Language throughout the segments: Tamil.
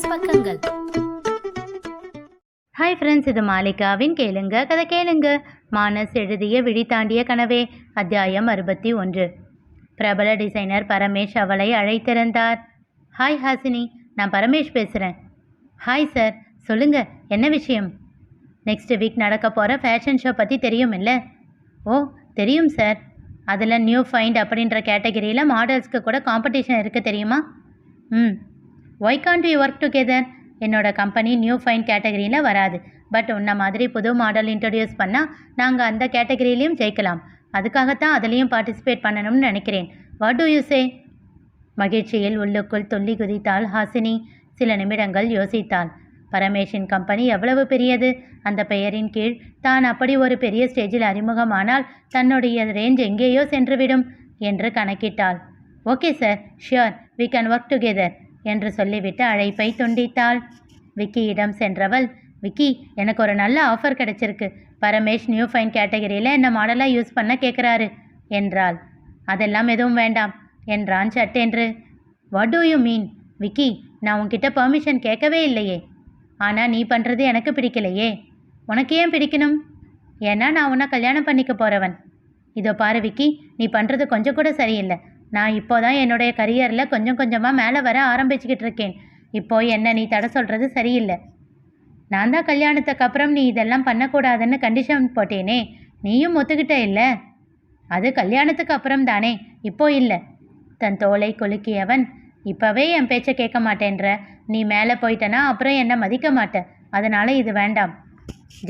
பிசினஸ் பக்கங்கள். ஹாய் ஃப்ரெண்ட்ஸ் இது மாலிகாவின் கேளுங்க கதை கேளுங்க. மானஸ் எழுதிய விழி தாண்டிய கனவே அத்தியாயம் அறுபத்தி ஒன்று. பிரபல டிசைனர் பரமேஷ் அவளை அழைத்திருந்தார். ஹாய் ஹாசினி நான் பரமேஷ் பேசுகிறேன் ஹாய் சார் சொல்லுங்க என்ன விஷயம்? நெக்ஸ்ட் வீக் நடக்க போகிற ஃபேஷன் ஷோ பற்றி தெரியும் இல்லை ஓ தெரியும் சார் அதில் நியூ ஃபைண்ட் அப்படின்ற கேட்டகரியில் மாடல்ஸ்க்கு கூட காம்படிஷன் இருக்குது தெரியுமா? ம் why can't you work together என்னோட கம்பெனி நியூ ஃபைன் கேட்டகரியில் வராது. பட் உன்ன மாதிரி புது மாடல் இன்ட்ரடியூஸ் பண்ணால் நாங்கள் அந்த கேட்டகரியிலையும் ஜெயிக்கலாம். அதுக்காகத்தான் அதுலேயும் பார்ட்டிசிபேட் பண்ணணும்னு நினைக்கிறேன். வாட் டு யூ சே மகிழ்ச்சியில் உள்ளுக்குள் துள்ளி குதித்தாள் ஹாசினி. சில நிமிடங்கள் யோசித்தாள். பரமேஷின் கம்பெனி எவ்வளவு பெரியது? அந்த பெயரின் கீழ் தான் அப்படி ஒரு பெரிய ஸ்டேஜில் அறிமுகமானால் தன்னுடைய ரேஞ்ச் எங்கேயோ சென்றுவிடும் என்று கணக்கிட்டாள். Okay sir sure we can work together என்று சொல்லிவிட்டு அழைப்பை துண்டித்தாள். விக்கியிடம் சென்றவள் விக்கி எனக்கு ஒரு நல்ல ஆஃபர் கிடைச்சிருக்கு. பரமேஷ் நியூ ஃபைன் கேட்டகரியில் என்ன மாடலாக யூஸ் பண்ண கேட்குறாரு என்றாள். அதெல்லாம் எதுவும் வேண்டாம் என்றான் சட்டென்று. What do you mean Vicky நான் உன்கிட்ட பர்மிஷன் கேட்கவே இல்லையே. ஆனால் நீ பண்ணுறது எனக்கு பிடிக்கலையே. உனக்கு ஏன் பிடிக்கணும்? ஏன்னா நான் உன்னை கல்யாணம் பண்ணிக்க போகிறவன் இதோ பாரு விக்கி நீ பண்ணுறது கொஞ்சம் கூட சரியில்லை. நான் இப்போ தான் என்னுடைய கரியரில் கொஞ்சம் கொஞ்சமாக மேலே வர ஆரம்பிச்சுக்கிட்டு இருக்கேன் இப்போ என்ன நீ தடை சொல்கிறது சரியில்லை. நான் தான் கல்யாணத்துக்கு அப்புறம் நீ இதெல்லாம் பண்ணக்கூடாதுன்னு கண்டிஷன் போட்டேனே. நீயும் ஒத்துக்கிட்ட இல்லை? அது கல்யாணத்துக்கு அப்புறம் தானே. இப்போ இல்லை. தன் தோலை கொலுக்கியவன். இப்போவே என் பேச்சை கேட்க மாட்டேன்ற. நீ மேலே போயிட்டனா அப்புறம் என்னை மதிக்க மாட்டேன் அதனால் இது வேண்டாம்.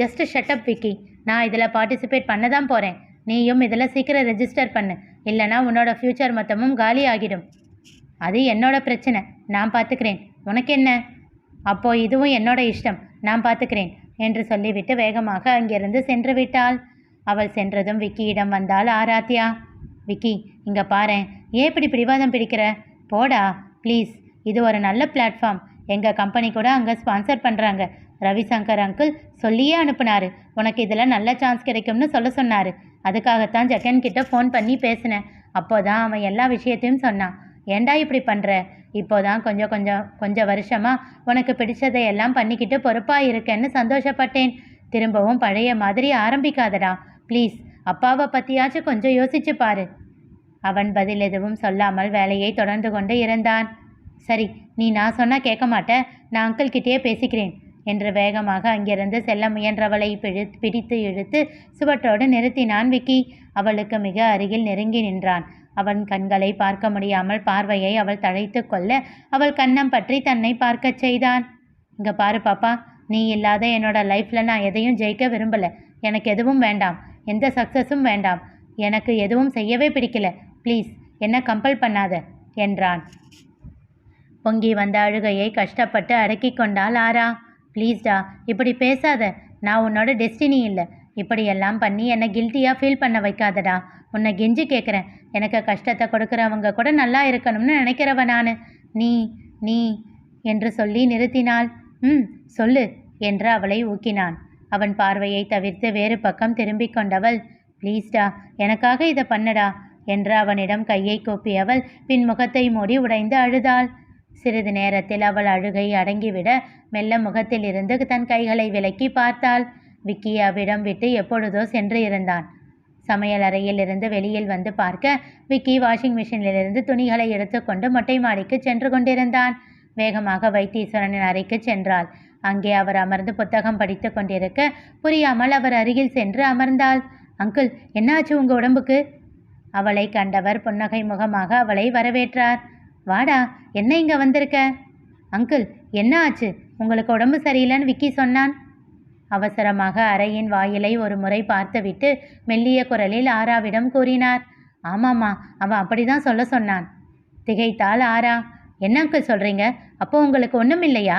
Just shut up Vicky. நான் இதில் பார்ட்டிசிபேட் பண்ண தான் போகிறேன் நீயும் இதில் சீக்கிரம் ரெஜிஸ்டர் பண்ணு. இல்லைனா உன்னோட ஃப்யூச்சர் மொத்தமும் காலி ஆகிடும். அது என்னோட பிரச்சனை. நான் பார்த்துக்கிறேன் உனக்கு என்ன அப்போ இதுவும் என்னோட இஷ்டம். நான் பார்த்துக்கிறேன் என்று சொல்லிவிட்டு வேகமாக அங்கிருந்து சென்று விட்டாள். அவள் சென்றதும் விக்கியிடம் வந்தாள் ஆராத்யா. விக்கி இங்கே பாரேன் ஏன் இப்படி பிடிவாதம் பிடிக்கிற? போடா ப்ளீஸ் இது ஒரு நல்ல பிளாட்ஃபார்ம் எங்கள் கம்பெனி கூட அங்கே ஸ்பான்சர் பண்ணுறாங்க ரவிசங்கர் அங்கிள் சொல்லியே அனுப்புனாரு. உனக்கு இதில் நல்ல சான்ஸ் கிடைக்கும்னு சொல்ல சொன்னார். அதுக்காகத்தான் ஜெகன் கிட்ட ஃபோன் பண்ணி பேசினேன். அப்போதான் அவன் எல்லா விஷயத்தையும் சொன்னான். ஏன்டா இப்படி பண்ணுற இப்போதான் கொஞ்சம் கொஞ்சம் கொஞ்சம் வருஷமா உனக்கு பிடிச்சதை எல்லாம் பண்ணிக்கிட்டு பொறுப்பாக இருக்கேன்னு சந்தோஷப்பட்டேன். திரும்பவும் பழைய மாதிரி ஆரம்பிக்காதடா. ப்ளீஸ் அப்பாவை பற்றியாச்சும் கொஞ்சம் யோசிச்சு பாரு. அவன் பதில் எதுவும் சொல்லாமல் வேலையை தொடர்ந்து கொண்டு இருந்தான். சரி நீ நான் சொன்னால் கேட்க மாட்டேன். நான் அங்கிள்கிட்டேயே பேசிக்கிறேன். என்று வேகமாக அங்கிருந்து செல்ல முயன்றவளை பிடி பிடித்து இழுத்து சுவற்றோடு நிறுத்தினான் விக்கி. அவளுக்கு மிக அருகில் நெருங்கி நின்றான். அவன் கண்களை பார்க்க முடியாமல் பார்வையை அவள் தழைத்து கொள்ள அவள் கண்ணம் பற்றி தன்னை பார்க்கச் செய்தான். இங்கே பாரு பாப்பா நீ இல்லாத என்னோட லைஃப்பில் நான் எதையும் ஜெயிக்க விரும்பலை. எனக்கு எதுவும் வேண்டாம். எந்த சக்ஸஸும் வேண்டாம். எனக்கு எதுவும் செய்யவே பிடிக்கல. ப்ளீஸ் என்ன கம்பல் பண்ணாத என்றான். பொங்கி வந்த அழுகையை கஷ்டப்பட்டு அடக்கி கொண்டாள் ஆரா. ப்ளீஸ்டா இப்படி பேசாத. நான் உன்னோட டெஸ்டினி இல்லை. இப்படியெல்லாம் பண்ணி என்னை கில்ட்டியாக ஃபீல் பண்ண வைக்காதடா. உன்னை கெஞ்சி கேட்குறேன் எனக்கு கஷ்டத்தை கொடுக்குறவங்க கூட நல்லா இருக்கணும்னு நினைக்கிறவ நான். நீ நீ என்று சொல்லி நிறுத்தினாள். ம் சொல்லு என்று அவளை ஊக்கினான். அவன் பார்வையை தவிர்த்து வேறு பக்கம் திரும்பி கொண்டவள் ப்ளீஸ்டா எனக்காக இதை பண்ணடா என்று அவனிடம் கையை கூப்பியவள் பின் முகத்தை மூடி உடைந்து அழுதாள். சிறிது நேரத்தில் அவள் அழுகை அடங்கிவிட மெல்ல முகத்தில் இருந்து தன் கைகளை விலக்கி பார்த்தாள். விக்கி அவ்விடம் விட்டு எப்பொழுதோ சென்று இருந்தான். சமையல் அறையில் இருந்து வெளியில் வந்து பார்க்க விக்கி வாஷிங் மிஷினிலிருந்து துணிகளை எடுத்துக்கொண்டு மொட்டை மாடிக்கு சென்று கொண்டிருந்தான். வேகமாக வைத்தீஸ்வரனின் அறைக்கு சென்றாள். அங்கே அவர் அமர்ந்து புத்தகம் படித்து கொண்டிருக்க புரியாமல் அவர் அருகில் சென்று அமர்ந்தாள். அங்கிள் என்னாச்சு உங்க உடம்புக்கு? அவளை கண்டவர் புன்னகை முகமாக அவளை வரவேற்றார். வாடா என்ன இங்கே வந்திருக்க? அங்கிள் என்ன ஆச்சு? உங்களுக்கு உடம்பு சரியில்லைன்னு விக்கி சொன்னான். அவசரமாக அறையின் வாயிலை ஒரு முறை பார்த்துவிட்டு மெல்லிய குரலில் ஆராவிடம் கூறினார். ஆமாம்மா அவன் அப்படிதான் சொல்ல சொன்னான். திகைத்தாள் ஆரா என்ன அங்கிள் சொல்கிறீங்க அப்போ உங்களுக்கு ஒன்றும் இல்லையா?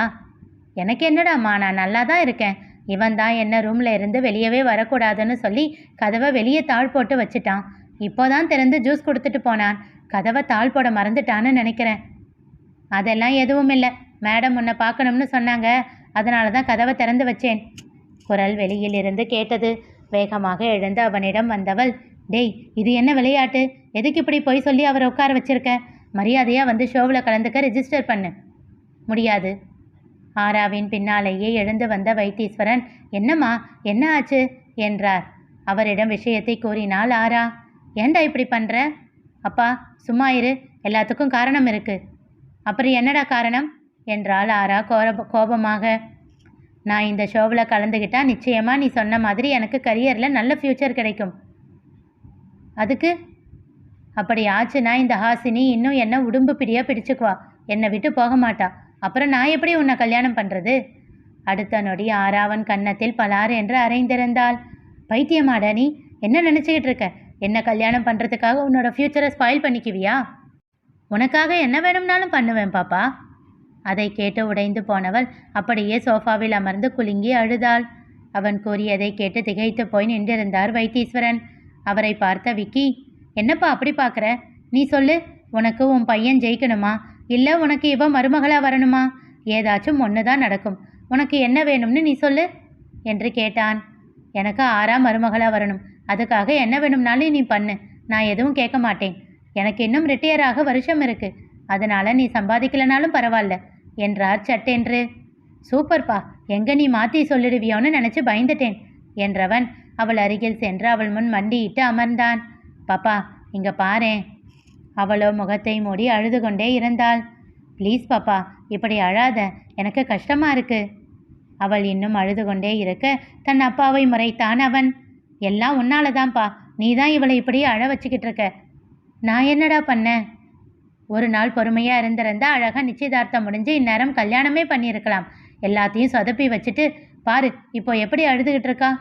எனக்கு என்னடாம்மா நான் நல்லா தான் இருக்கேன். இவன் தான் என்ன ரூமில் இருந்து வெளியவே வரக்கூடாதுன்னு சொல்லி கதவை வெளியே தாழ் போட்டு வச்சுட்டான். இப்போதான் திறந்து ஜூஸ் கொடுத்துட்டு போனான். கதவை தாழ் போட மறந்துட்டான்னு நினைக்கிறேன். அதெல்லாம் எதுவும் இல்லை மேடம் உன்னை பார்க்கணும்னு சொன்னாங்க. அதனால தான் கதவை திறந்து வச்சேன். குரல் வெளியில் இருந்து கேட்டது. வேகமாக எழுந்து அவனிடம் வந்தவள் டேய் இது என்ன விளையாட்டு? எதுக்கு இப்படி பொய் சொல்லி அவரை உட்கார வச்சிருக்க? மரியாதையாக வந்து ஷோவில் கலந்துக்க ரெஜிஸ்டர் பண்ணு. முடியாது. ஆராவின் பின்னாலேயே எழுந்து வந்த வைத்தீஸ்வரன் என்னம்மா என்ன ஆச்சு? என்றார். அவரிடம் விஷயத்தை கூறினாள் ஆரா ஏண்டா இப்படி பண்ணுற அப்பா சும்மா இரு. எல்லாத்துக்கும் காரணம் இருக்கு. அப்புறம் என்னடா காரணம்? என்றால் ஆரா கோர கோபமாக. நான் இந்த ஷோவில் கலந்துக்கிட்டா நிச்சயமாக நீ சொன்ன மாதிரி எனக்கு கரியரில் நல்ல ஃப்யூச்சர் கிடைக்கும். அதுக்கு? அப்படி ஆச்சுன்னா இந்த ஹாசினி இன்னும் என்ன உடும்பு பிடியாக பிடிச்சுக்குவா. என்னை விட்டு போக மாட்டா. அப்புறம் நான் எப்படி உன்னை கல்யாணம் பண்ணுறது அடுத்த நொடி ஆறாவன் கன்னத்தில் பலார் என்று அரைந்திருந்தாள். பைத்தியமாடா நீ. என்ன நினச்சிக்கிட்டு இருக்க? என்ன கல்யாணம் பண்ணுறதுக்காக உன்னோட ஃப்யூச்சரை ஸ்பாயில் பண்ணிக்குவியா? உனக்காக என்ன வேணும்னாலும் பண்ணுவேன் பாப்பா. அதை கேட்டு உடைந்து போனவள் அப்படியே சோஃபாவில் அமர்ந்து குலுங்கி அழுதாள். அவன் கூறியதை கேட்டு திகைத்து போய் நின்றிருந்தார் வைத்தீஸ்வரன். அவரை பார்த்த விக்கி என்னப்பா அப்படி பார்க்குற? நீ சொல்லு உனக்கு உன் பையன் ஜெயிக்கணுமா? இல்லை உனக்கு இவ மருமகளாக வரணுமா? ஏதாச்சும் ஒன்று தான் நடக்கும். உனக்கு என்ன வேணும்னு நீ சொல்லு என்று கேட்டான். எனக்கு ஆறாம் மருமகளாக வரணும். அதுக்காக என்ன வேணும்னாலும் நீ பண்ணு. நான் எதுவும் கேட்க மாட்டேன். எனக்கு இன்னும் ரிட்டையர் ஆக வருஷம் இருக்கு. அதனால நீ சம்பாதிக்கலனாலும் பரவாயில்ல. என்றார் சட்டென்று. சூப்பர்ப்பா. எங்க நீ மாத்தி சொல்லிடுவியோன்னு நினைச்சு பயந்துட்டேன் என்றவன் அவள் அருகில் சென்று அவள் முன் மண்டியிட்டு அமர்ந்தான். பாப்பா இங்க பாரேன் அவளோ முகத்தை மூடி அழுது கொண்டே இருந்தாள். ப்ளீஸ் பாப்பா இப்படி அழாத. எனக்கு கஷ்டமா இருக்கு. அவள் இன்னும் அழுது கொண்டே இருக்க தன் அப்பாவை முறைத்தான் அவன். எல்லாம் உன்னால தான்ப்பா நீ தான் இவளை இப்படி அழ வச்சுக்கிட்டு இருக்க. நான் என்னடா பண்ணேன் ஒரு நாள் பொறுமையாக இருந்திருந்தா அழகாக நிச்சயதார்த்தம் முடிஞ்சு இந்நேரம் கல்யாணமே பண்ணியிருக்கலாம். எல்லாத்தையும் சொதப்பி வச்சுட்டு பாரு இப்போ எப்படி அழுதுகிட்டு இருக்கா?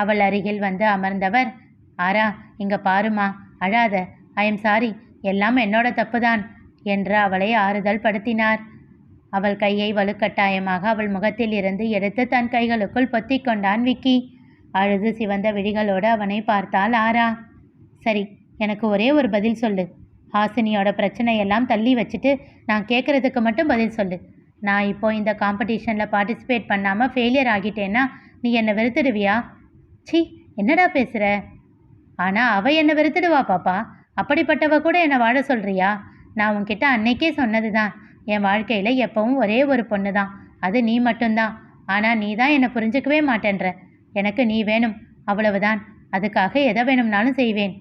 அவள் அருகில் வந்து அமர்ந்தவர் ஆரா இங்க பாருமா அழாத. ஐ எம் சாரி எல்லாம் என்னோட தப்புதான் என்று அவளை ஆறுதல் படுத்தினார். அவள் கையை வலுக்கட்டாயமாக அவள் முகத்தில் இருந்து எடுத்து தன் கைகளுக்குள் பொத்திக் கொண்டான் விக்கி. அழுது சிவந்த விழிகளோடு அவனை பார்த்தாள் ஆரா. சரி எனக்கு ஒரே ஒரு பதில் சொல்லு. ஹாசினியோட பிரச்சனையெல்லாம் தள்ளி வச்சுட்டு நான் கேட்குறதுக்கு மட்டும் பதில் சொல்லு. நான் இப்போ இந்த காம்படிஷனில் பார்ட்டிசிபேட் பண்ணாமல் ஃபெயிலியர் ஆகிட்டேன்னா நீ என்னை வெறுத்துடுவியா? சி என்னடா பேசுகிற ஆனால் அவள் என்னை வெறுத்துடுவா பாப்பா. அப்படிப்பட்டவ கூட என்னை வாழ சொல்கிறியா நான் உன்கிட்ட அன்னைக்கே சொன்னது தான் என் வாழ்க்கையில் எப்பவும் ஒரே ஒரு பொண்ணு தான் அது நீ மட்டும்தான். ஆனால் நீ தான் என்னை புரிஞ்சுக்கவே மாட்டேன்ற. எனக்கு நீ வேணும் அவ்வளவுதான். அதுக்காக எதை வேணும்னாலும் செய்வேன்.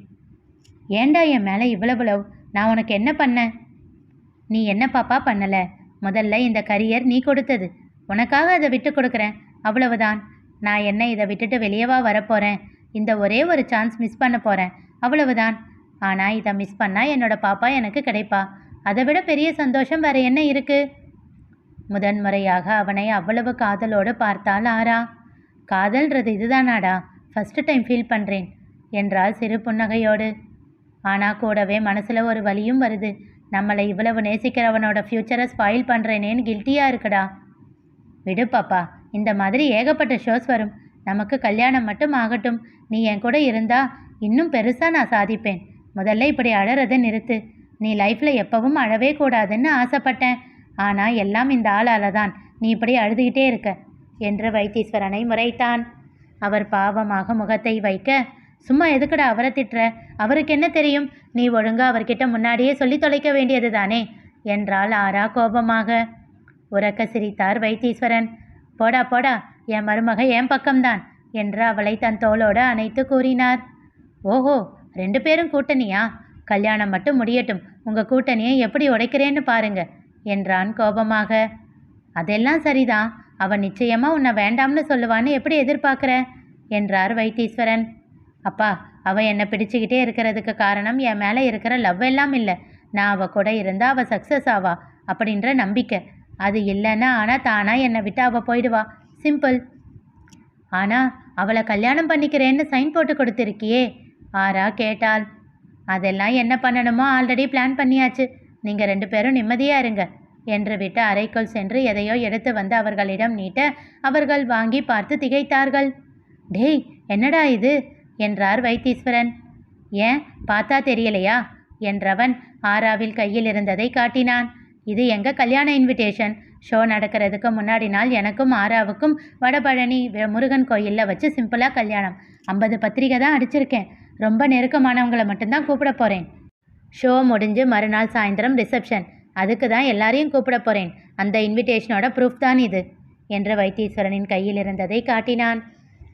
ஏன்டா என் மேலே இவ்வளவு லவ் நான் உனக்கு என்ன பண்ணேன் நீ என்ன பாப்பா பண்ணல? முதல்ல இந்த கரியர் நீ கொடுத்தது. உனக்காக அதை விட்டு கொடுக்குறேன். அவ்வளவுதான். நான் என்ன இதை விட்டுட்டு வெளியவா வரப்போகிறேன் இந்த ஒரே ஒரு சான்ஸ் மிஸ் பண்ண போகிறேன் அவ்வளவுதான். ஆனால் இதை மிஸ் பண்ணால் என்னோட பாப்பா எனக்கு கிடைப்பா. அதை விட பெரிய சந்தோஷம் வேறு என்ன இருக்குது முதன்முறையாக அவனை அவ்வளவு காதலோடு பார்த்தால் ஆரா. காதல்ன்றது இதுதானாடா. ஃபர்ஸ்ட் டைம் ஃபீல் பண்ணுறேன் என்றாள் சிறு புன்னகையோடு. ஆனால் கூடவே மனசில் ஒரு வலியும் வருது. நம்மளை இவ்வளவு நேசிக்கிறவனோட ஃப்யூச்சரை ஸ்பாயில் பண்ணுறேனேன்னு கில்ட்டியாக இருக்குடா. விடு பாப்பா இந்த மாதிரி ஏகப்பட்ட ஷோஸ் வரும். நமக்கு கல்யாணம் மட்டும் ஆகட்டும். நீ என் கூட இருந்தா இன்னும் பெருசாக நான் சாதிப்பேன். முதல்ல இப்படி அழறதை நிறுத்து. நீ லைஃப்பில் எப்பவும் அழவே கூடாதுன்னு ஆசைப்பட்டேன். ஆனால் எல்லாம் இந்த ஆளால தான். நீ இப்படி அழுதுகிட்டே இருக்க. என்று வைத்தீஸ்வரனை முறைத்தான். அவர் பாவமாக முகத்தை வைக்க சும்மா எதுக்குடா அவரை திட்டுற? அவருக்கு என்ன தெரியும்? நீ ஒழுங்கா அவர்கிட்ட முன்னாடியே சொல்லி தொலைக்க வேண்டியது தானே என்றாள் ஆரா கோபமாக. உறக்க சிரித்தார் வைத்தீஸ்வரன். போடா போடா என் மருமக என் பக்கம்தான் என்று அவளை தன் தோளோடு அணைத்து கூறினார். ஓஹோ ரெண்டு பேரும் கூட்டணியா? கல்யாணம் மட்டும் முடியட்டும். உங்க கூட்டணியை எப்படி உடைக்கிறேன்னு பாருங்க என்றான் கோபமாக. அதெல்லாம் சரிதான். அவன் நிச்சயமா உன்னை வேண்டாம்னு சொல்லுவான்னு எப்படி எதிர்பார்க்குற? என்றார் வைத்தீஸ்வரன். அப்பா அவள் என்னை பிடிச்சுக்கிட்டே இருக்கிறதுக்கு காரணம் என் மேலே இருக்கிற லவ் எல்லாம் இல்லை. நான் அவள் கூட இருந்தால் அவள் சக்ஸஸ் ஆவா அப்படின்ற நம்பிக்கை. அது இல்லைன்னா ஆனால் தானாக என்னை விட்டு அவள் போயிடுவா. சிம்பிள் ஆனால் அவளை கல்யாணம் பண்ணிக்கிறேன்னு சைன் போட்டு கொடுத்துருக்கியே ஆரா கேட்டாள். அதெல்லாம் என்ன பண்ணணுமோ ஆல்ரெடி பிளான் பண்ணியாச்சு. நீங்கள் ரெண்டு பேரும் நிம்மதியாக இருங்க. என்று விட்டு அறைக்குள் சென்று எதையோ எடுத்து வந்து அவர்களிடம் நீட்ட அவர்கள் வாங்கி பார்த்து திகைத்தார்கள். டேய் என்னடா இது? என்றார் வைத்தீஸ்வரன். ஏன் பார்த்தா தெரியலையா? என்றவன் ஆராவில் கையில் இருந்ததை காட்டினான். இது எங்க கல்யாண இன்விடேஷன் ஷோ நடக்கிறதுக்கு முன்னாடி நாள் எனக்கும் ஆராவுக்கும் வடபழனி முருகன் கோயிலில் வச்சு சிம்பிளாக கல்யாணம். ஐம்பது பத்திரிகை தான் அடிச்சிருக்கேன். ரொம்ப நெருக்கமானவங்களை மட்டும்தான் கூப்பிட போகிறேன் ஷோ முடிஞ்சு மறுநாள் சாயந்தரம் ரிசப்ஷன். அதுக்கு தான் எல்லாரையும் கூப்பிட போகிறேன் அந்த இன்விடேஷனோட ப்ரூஃப் தான் இது என்று வைத்தீஸ்வரனின் கையில் இருந்ததை காட்டினான்.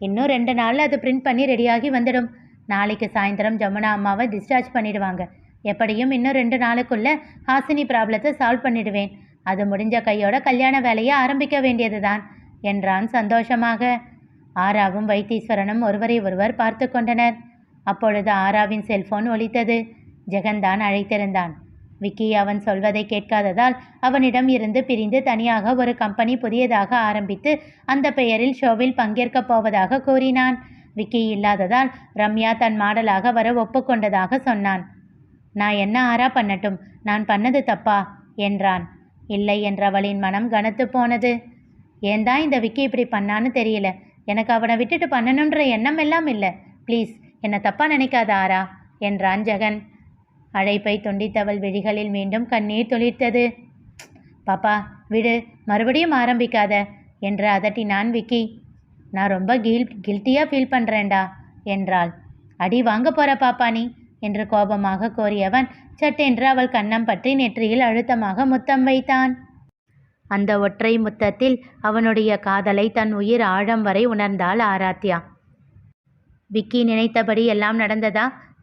இன்னும் ரெண்டு நாளில் அது பிரிண்ட் பண்ணி ரெடியாகி வந்துடும். நாளைக்கு சாயந்தரம் ஜமுனா அம்மாவை டிஸ்சார்ஜ் பண்ணிடுவாங்க. எப்படியும் இன்னும் ரெண்டு நாளுக்குள்ள ஹாசினி ப்ராப்ளத்தை சால்வ் பண்ணிடுவேன். அது முடிஞ்ச கையோட கல்யாண வேலையை ஆரம்பிக்க வேண்டியதுதான் என்றான் சந்தோஷமாக. ஆராவும் வைத்தீஸ்வரனும் ஒருவரை ஒருவர் பார்த்து கொண்டனர். அப்பொழுது ஆராவின் செல்போன் ஒலித்தது. ஜெகன்தான் அழைத்திருந்தான். விக்கி அவன் சொல்வதை கேட்காததால் அவனிடம் இருந்து பிரிந்து தனியாக ஒரு கம்பெனி புதியதாக ஆரம்பித்து அந்த பெயரில் ஷோவில் பங்கேற்கப் போவதாக கூறினான். விக்கி இல்லாததால் ரம்யா தன் மாடலாக வர ஒப்புக்கொண்டதாக சொன்னான். நான் என்ன ஆரா பண்ணட்டும் நான் பண்ணது தப்பா? என்றான். இல்லை என்றவளின் மனம் கனத்து போனது. ஏன்தான் இந்த விக்கி இப்படி பண்ணான்னு தெரியல. எனக்கு அவனை விட்டுட்டு பண்ணணுன்ற எண்ணம் எல்லாம் இல்லை. ப்ளீஸ் என்னை தப்பா நினைக்காத ஆரா என்றான் ஜெகன். அழைப்பை துண்டித்தவள் விழிகளில் மீண்டும் கண்ணீர் துளிர்த்தது. பாப்பா விடு. மறுபடியும் ஆரம்பிக்காத என்று அதட்டினான் விக்கி. நான் ரொம்ப கில் கில்ட்டியாக ஃபீல் பண்ணுறேன்டா என்றாள். அடி வாங்க போற பாப்பா நீ என்று கோபமாக கோரியவன் சட்டென்று அவள் கன்னம் பற்றி நெற்றியில் அழுத்தமாக முத்தம் வைத்தான். அந்த ஒற்றை முத்தத்தில் அவனுடைய காதலை தன் உயிர் ஆழம் வரை உணர்ந்தாள் ஆராத்யா. விக்கி நினைத்தபடி எல்லாம் நடந்ததா?